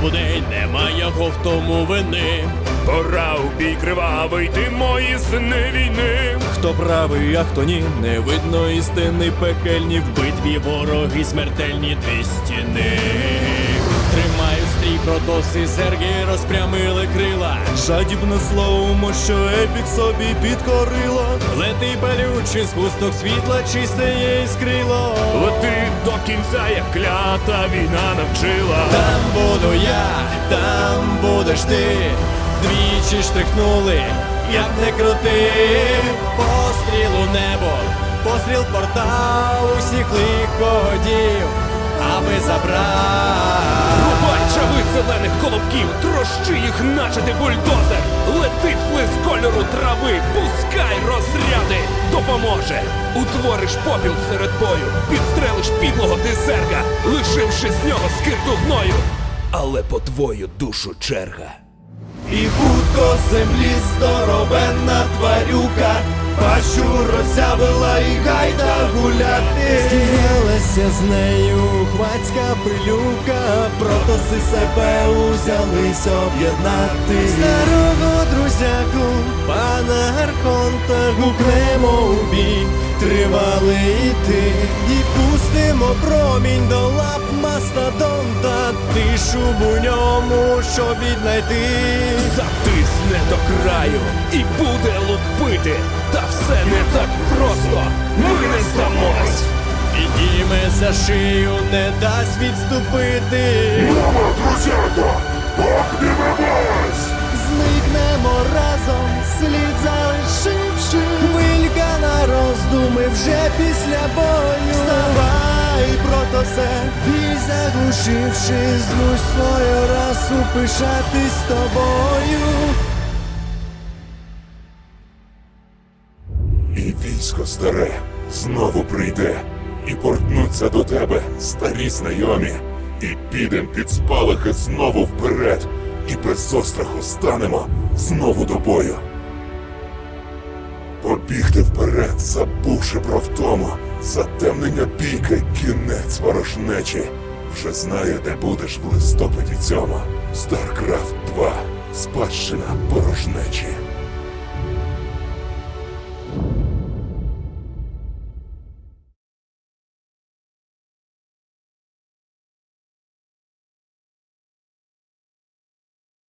знову день, немає в тому вини. Пора у бій кривавий, ти мої сини війни. Хто правий, а хто ні, не видно істини пекельні в битві вороги смертельні дві стіни. Тримаю стрій протоси, серги розпрямили крила. Жадібне слово, що епік собі підкорило. Лети палючий згусток світла, чисте є іскрило. Лети до кінця, як клята війна навчила. Буду я, там будеш ти. Двічі штрихнули, як не крути. Постріл у небо, постріл портал усіх лиходів, аби забрав. Чави зелених колобків, трощи їх, наче ти бульдозер. Лети флис кольору трави, пускай розряди, допоможе. Утвориш попіл серед бою, підстрелиш підлого дезерга, лишивши з нього скирту гною. Але по твою душу черга. І хутко землі здоровенна тварюка, пащу роззявила і гайда гуляти. Зділилася з нею хвацька пилюка, протоси себе узялись об'єднати. Старого друзяку, пана Архонта, гукнемо у бій, тривали йти, і пустимо промінь до лап мастодонта, тишу у ньому, щоб віднайти. Затисне до краю і буде лупити. Та все не так просто. За шию, не дасть відступити. Зникнемо разом, слід залишивши. Хвилька на роздуми вже після бою. Вставай, протосе, і заглушивши, змусь свою расу пишатись тобою. І військо старе знову прийде, і портнуться до тебе старі знайомі, і підем під спалахи знову вперед, і без остраху станемо знову до бою. Побігти вперед, забувши про втому, затемнення бійка кінець ворожнечі. Вже знає, де будеш в листопаді цьому. StarCraft 2. Спадщина порожнечі.